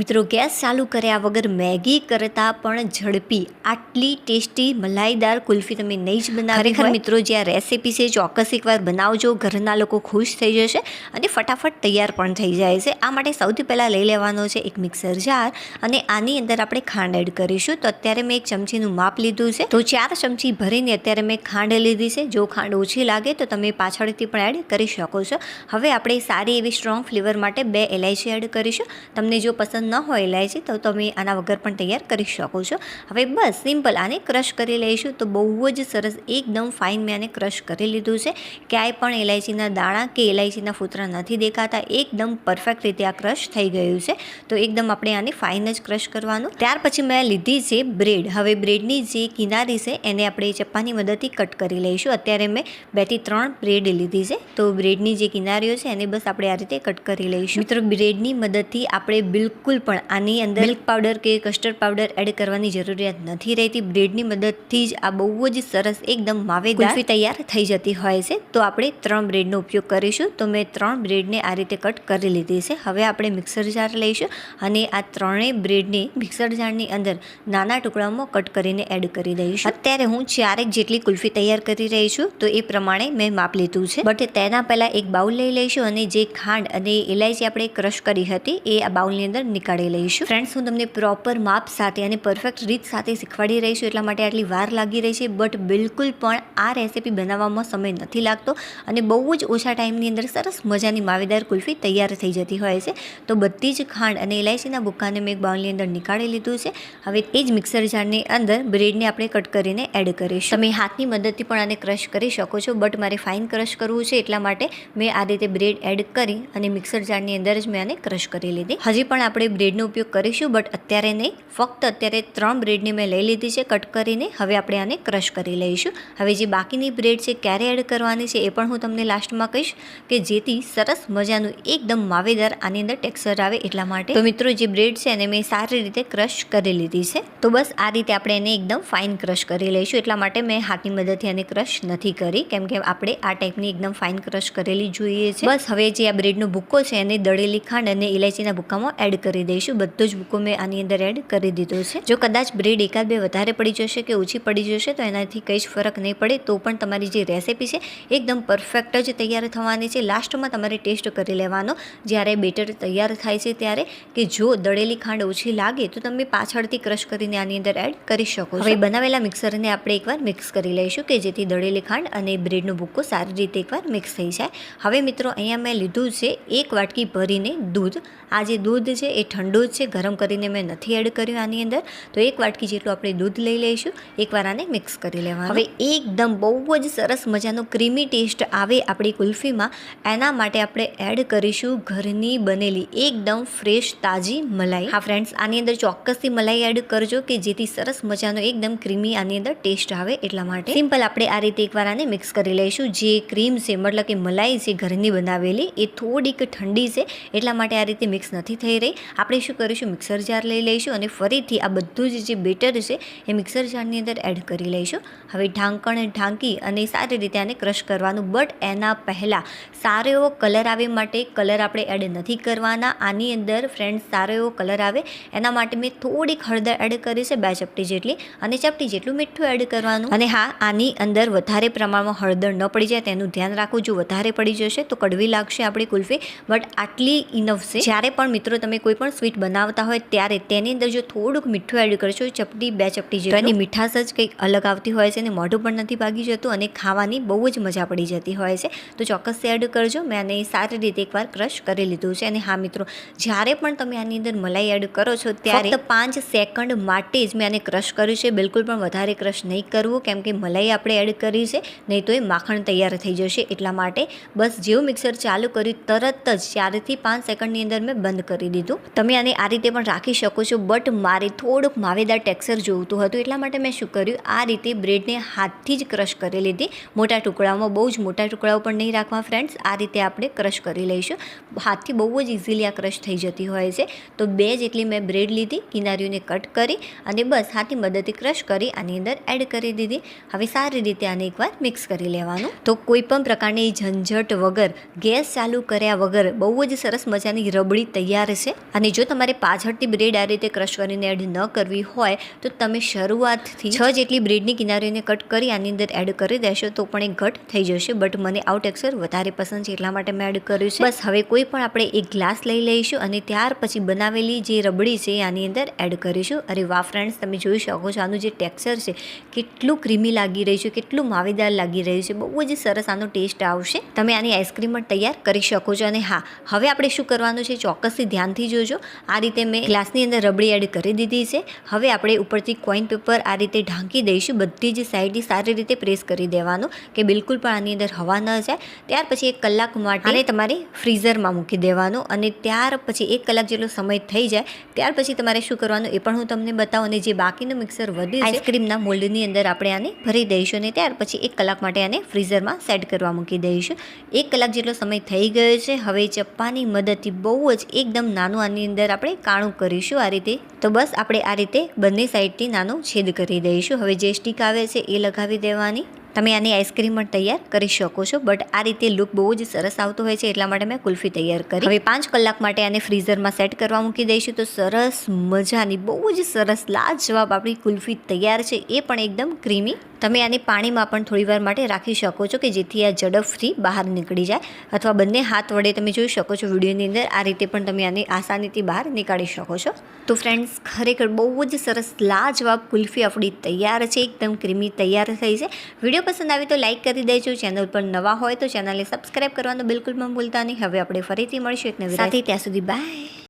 મિત્રો ગેસ ચાલુ કર્યા વગર મેગી કરતાં પણ ઝડપી. આટલી ટેસ્ટી મલાઈદાર કુલ્ફી તમે નહીં જ બનાવી ખરેખર મિત્રો જે આ રેસીપી છે ચોક્કસ એકવાર બનાવજો. ઘરના લોકો ખુશ થઈ જશે અને ફટાફટ તૈયાર પણ થઈ જાય છે. આ માટે સૌથી પહેલાં લઈ લેવાનો છે એક મિક્સર જાર અને આની અંદર આપણે ખાંડ એડ કરીશું. તો અત્યારે મેં એક ચમચીનું માપ લીધું છે. તો ચાર ચમચી ભરીને અત્યારે મેં ખાંડ લીધી છે. જો ખાંડ ઓછી લાગે તો તમે પાછળથી પણ એડ કરી શકો છો. હવે આપણે સારી એવી સ્ટ્રોંગ ફ્લેવર માટે બે એલાયચી એડ કરીશું. તમને જો પસંદ ન હોય ઇલાયચી તો તમે આના વગર પણ તૈયાર કરી શકો છો. હવે બસ, સિમ્પલ આને ક્રશ કરી લઈશું. તો બહુ જ સરસ, એકદમ ફાઇન મેં આને ક્રશ કરી લીધું છે. ક્યાંય પણ ઇલાયચીના દાણા કે ઇલાયચીના ફૂતરા નથી દેખાતા. એકદમ પરફેક્ટ રીતે આ ક્રશ થઈ ગયું છે. તો એકદમ આપણે આને ફાઇન જ ક્રશ કરવાનું. ત્યાર પછી મેં લીધી છે બ્રેડ. હવે બ્રેડની જે કિનારી છે, એને આપણે ચપ્પાની મદદથી કટ કરી લઈશું. અત્યારે મેં બેથી ત્રણ બ્રેડ લીધી છે. તો બ્રેડની જે કિનારીઓ છે, એને બસ આપણે આ રીતે કટ કરી લઈશું. મિત્રો, બ્રેડની મદદથી આપણે બિલકુલ પણ આની અંદર મિલ્ક પાવડર કે કસ્ટર્ડ પાવડર એડ કરવાની જરૂરિયાત નથી રહેતી. બ્રેડની મદદથી જ આ બહુ જ સરસ એકદમ માવેદાર કુલ્ફી તૈયાર થઈ જતી હોય છે. તો આપણે ત્રણ બ્રેડનો ઉપયોગ કરીશું. તો મેં ત્રણ બ્રેડને આ રીતે કટ કરી લીધી છે. હવે આપણે મિક્સર જાર લઈશું અને આ ત્રણેય બ્રેડને મિક્સર જારની અંદર નાના ટુકડામાં કટ કરીને એડ કરી દઈશું. અત્યારે હું ચારેક જેટલી કુલ્ફી તૈયાર કરી રહી છું. તો એ પ્રમાણે મેં માપ લીધું છે. બટ તેના પહેલાં એક બાઉલ લઈ લઈશું અને જે ખાંડ અને ઇલાયચી આપણે ક્રશ કરી હતી એ આ બાઉલની અંદર નીકાળી લઈશું. ફ્રેન્ડ્સ હું તમને પ્રોપર માપ સાથે અને પરફેક્ટ રીત સાથે શીખવાડી રહી છું એટલા માટે આટલી વાર લાગી રહી છે બટ બિલકુલ પણ આ રેસીપી બનાવવામાં સમય નથી લાગતો અને બહુ જ ઓછા ટાઈમની અંદર સરસ મજાની માવેદાર કુલ્ફી તૈયાર થઈ જતી હોય છે. તો બધી જ ખાંડ અને ઇલાયચીના બુક્કાને મેં એક બાઉલની અંદર નીકાળી લીધું છે. હવે એ જ મિક્સર જારની અંદર બ્રેડને આપણે કટ કરીને એડ કરીશું. તમે હાથની મદદથી પણ આને ક્રશ કરી શકો છો બટ મારે ફાઇન ક્રશ કરવું છે એટલા માટે મેં આ રીતે બ્રેડ એડ કરી અને મિક્સર જારની અંદર જ મેં આને ક્રશ કરી લીધી. હજી પણ આપણે બ્રેડનો ઉપયોગ કરીશું બટ અત્યારે નહીં. ફક્ત અત્યારે ત્રણ બ્રેડને મેં લઈ લીધી છે કટ કરીને. હવે આપણે આને ક્રશ કરી લઈશું. હવે જે બાકીની બ્રેડ છે, ક્યારે એડ કરવાની છે, એ પણ હું તમને લાસ્ટમાં કહીશ કે જેથી સરસ મજાનું, એકદમ માવેદાર, આની અંદર ટેક્સચર આવે એટલા માટે. તો મિત્રો, જે બ્રેડ છે, એને મેં સારી રીતે ક્રશ કરી લીધી છે. તો બસ આ રીતે આપણે એને એકદમ ફાઇન ક્રશ કરી લઈશું. એટલા માટે મેં હાથની મદદથી આને ક્રશ નથી કરી. કેમ કે આપણે આ ટાઈપની એકદમ ફાઇન ક્રશ કરેલી જોઈએ છે. બસ હવે જે આ બ્રેડનો ભૂક્કો છે, એને દળેલી ખાંડ અને ઇલાયચીના ભૂક્કામાં એડ કરી દઈશું. બધો જ બુકો મેં આની અંદર એડ કરી દીધો છે. જો કદાચ બ્રેડ એકાદ બે વધારે પડી જશે કે ઓછી પડી જશે તો એનાથી કંઈ જ ફરક નહીં પડે. તો પણ તમારી જે રેસીપી છે એકદમ પરફેક્ટ જ તૈયાર થવાની છે. લાસ્ટમાં તમારે ટેસ્ટ કરી લેવાનો. જ્યારે બેટર તૈયાર થાય છે ત્યારે કે જો દળેલી ખાંડ ઓછી લાગે તો તમે પાછળથી ક્રશ કરીને આની અંદર એડ કરી શકો હવે બનાવેલા મિક્સરને આપણે એકવાર મિક્સ કરી લઈશું કે જેથી દળેલી ખાંડ અને બ્રેડનો ભૂક્કો સારી રીતે એકવાર મિક્સ થઈ જાય. હવે મિત્રો અહીંયા મેં લીધું છે એક વાટકી ભરીને દૂધ. આ જે દૂધ છે એ ઠંડુ જ છે, ગરમ કરીને મેં નથી એડ કર્યું આની અંદર. તો એક વાટકી જેટલું આપણે દૂધ લઈ લઈશું એકવાર આને મિક્સ કરી લેવાનું. હવે એકદમ બહુ જ સરસ મજાનો ક્રીમી ટેસ્ટ આવે આપણી કુલ્ફીમાં. એના માટે આપણે એડ કરીશું ઘરની બનેલી એકદમ ફ્રેશ તાજી મલાઈ. હા ફ્રેન્ડ્સ આની અંદર ચોક્કસથી મલાઈ એડ કરજો કે જેથી સરસ મજાનો એકદમ ક્રીમી આની અંદર ટેસ્ટ આવે એટલા માટે. સિમ્પલ આપણે આ રીતે એકવાર આને મિક્સ કરી લઈશું. જે ક્રીમ છે, મતલબ કે મલાઈ છે ઘરની બનાવેલી, એ થોડીક ઠંડી છે, એટલા માટે આ રીતે મિક્સ નથી થઈ રહી. આપણે શું કરીશું, મિક્સર જાર લઈ લઈશું અને ફરીથી આ બધું જ જે બેટર છે, એ મિક્સર જારની અંદર એડ કરી લઈશું. હવે ઢાંકણ ઢાંકી અને સારી રીતે આને ક્રશ કરવાનું. બટ એના પહેલાં સારો એવો કલર આવે માટે કલર આપણે એડ નથી કરવાના. આની અંદર ફ્રેન્ડ્સ સારો એવો કલર આવે, એના માટે મેં થોડીક હળદર એડ કરી છે, બે ચપટી જેટલી. અને ચપટી જેટલું મીઠું એડ કરવાનું. અને હા, આની અંદર વધારે પ્રમાણમાં હળદર ન પડી જાય, તેનું ધ્યાન રાખવું. જો વધારે પડી જશે તો કડવી લાગશે આપણી કુલ્ફી. બટ આટલી ઇનફ છે. જ્યારે પણ મિત્રો તમે કોઈ પણ સ્વીટ બનાવતા હોય ત્યારે તેની અંદર જો થોડુંક મીઠું એડ કરશો ચપટી બે ચપટી જેટલું. એની મીઠાશ જ કંઈક અલગ આવતી હોય છે અને મોઢું પણ નથી ભાગી જતું અને ખાવાની બહુ જ મજા પડી જતી હોય છે. તો ચોક્કસ એડ કરજો. મેં આને સારી રીતે એકવાર ક્રશ કરી લીધું છે. અને હા મિત્રો જ્યારે પણ તમે આની અંદર મલાઈ એડ કરો છો ત્યારે પાંચ સેકન્ડ માટે જ મેં આને ક્રશ કર્યું છે. બિલકુલ પણ વધારે ક્રશ નહીં કરવું કેમ કે મલાઈ આપણે એડ કરી છે નહીં તો એ માખણ તૈયાર થઈ જશે. એટલા માટે બસ જેવું મિક્સર ચાલુ કર્યું તરત જ ચારથી પાંચ સેકન્ડની અંદર મેં બંધ કરી દીધું. તમે આને આ રીતે પણ રાખી શકો છો બટ મારે થોડુંક માવેદાર ટેક્સચર જોઈતું હતું, એટલા માટે મેં શું કર્યું, આ રીતે બ્રેડને હાથથી જ ક્રશ કરી લીધી. મોટા ટુકડાઓમાં બહુ જ મોટા ટુકડાઓ પણ નહીં રાખવા ફ્રેન્ડ્સ આ રીતે આપણે ક્રશ કરી લઈશું. હાથથી બહુ જ ઇઝીલી આ ક્રશ થઈ જતી હોય છે. તો બે જેટલી મેં બ્રેડ લીધી, કિનારીઓને કટ કરી અને બસ હાથની મદદથી ક્રશ કરી આની અંદર એડ કરી દીધી. હવે સારી રીતે આને એકવાર મિક્સ કરી લેવાનું. તો કોઈ પણ પ્રકારની ઝંઝટ વગર, ગેસ ચાલુ કર્યા વગર બહુ જ સરસ મજાની રબડી તૈયાર છે. અને જો તમારે પાછળથી બ્રેડ આ રીતે ક્રશ કરીને એડ ન કરવી હોય, તો તમે શરૂઆતથી છ જેટલી બ્રેડની કિનારીને કટ કરી આની અંદર એડ કરી દેશો તો પણ એ ઘટ થઈ જશે. બટ મને આઉટ ટેક્સચર વધારે પસંદ છે એટલા માટે મેં એડ કર્યું છે. બસ હવે કોઈ પણ આપણે એક ગ્લાસ લઈ લઈશું અને ત્યાર પછી બનાવેલી જે રબડી છે આની અંદર એડ કરીશું. અરે વાહ ફ્રેન્ડ્સ, તમે જોઈ શકો છો આનું જે ટેક્સચર છે, કેટલું ક્રીમી લાગી રહ્યું છે, કેટલું માવેદાર લાગી રહ્યું છે. બહુ જ સરસ આનો ટેસ્ટ આવશે. તમે આની આઈસ્ક્રીમ પણ તૈયાર કરી શકો છો અને હા, હવે આપણે શું કરવાનું છે? ચોક્કસથી ધ્યાનથી જોજો. આ રીતે મેં ગ્લાસની અંદર રબડી એડ કરી દીધી છે. હવે આપણે ઉપરથી કોઈન પેપર આ રીતે ઢાંકી દઈશું. બધી જ સાઈડથી સારી રીતે પ્રેસ કરી દેવાનું કે બિલકુલ પણ આની અંદર હવા ન જાય. ત્યાર પછી એક કલાક માટે તમારે ફ્રીઝરમાં મૂકી દેવાનું અને ત્યાર પછી એક કલાક જેટલો સમય થઈ જાય, ત્યાર પછી તમારે શું કરવાનું એ પણ હું તમને બતાવું અને જે બાકીનું મિક્સર વધ્યું આઈસ્ક્રીમના મોલ્ડની અંદર આપણે આને ભરી દઈશું અને ત્યાર પછી એક કલાક માટે આને ફ્રીઝરમાં સેટ કરવા મૂકી દઈશું. એક કલાક જેટલો સમય થઈ ગયો છે. હવે ચપ્પાની મદદથી બહુ જ એકદમ નાનું આની અંદર આપણે કાણું કરીશું આ રીતે. તો બસ આપણે આ રીતે બંને સાઈડથી નાનું છેદ કરી દઈશું. હવે જે સ્ટીક આવે છે એ લગાવી દેવાની. તમે આની આઈસ્ક્રીમ પણ તૈયાર કરી શકો છો, બટ આ રીતે લુક બહુ જ સરસ આવતો હોય છે, એટલા માટે મેં કુલ્ફી તૈયાર કરી. હવે પાંચ કલાક માટે આને ફ્રીઝરમાં સેટ કરવા મૂકી દઈશું, તો સરસ મજાની, બહુ જ સરસ લાજવાબ આપણી કુલ્ફી તૈયાર છે, એ પણ એકદમ ક્રીમી. તમે આને પાણીમાં પણ થોડીવાર માટે રાખી શકો છો, કે જેથી આ ઝડપથી બહાર નીકળી જાય. અથવા બંને હાથ વડે તમે જોઈ શકો છો વિડીયોની અંદર, આ રીતે પણ તમે આને આસાનીથી બહાર નીકાળી શકો છો. તો ફ્રેન્ડ્સ, ખરેખર બહુ જ સરસ લાજવાબ કુલ્ફી આપણી તૈયાર છે, એકદમ ક્રીમી તૈયાર થઈ છે. વીડિયો પસંદ આવે તો લાઇક કરી દેજો. ચેનલ પર નવા હોય તો ચેનલને સબસ્ક્રાઈબ કરવાનું બિલકુલ પણ ભૂલતા નહીં. હવે આપણે ફરીથી મળીશું એક નવી સાથે ત્યાં સુધી બાય.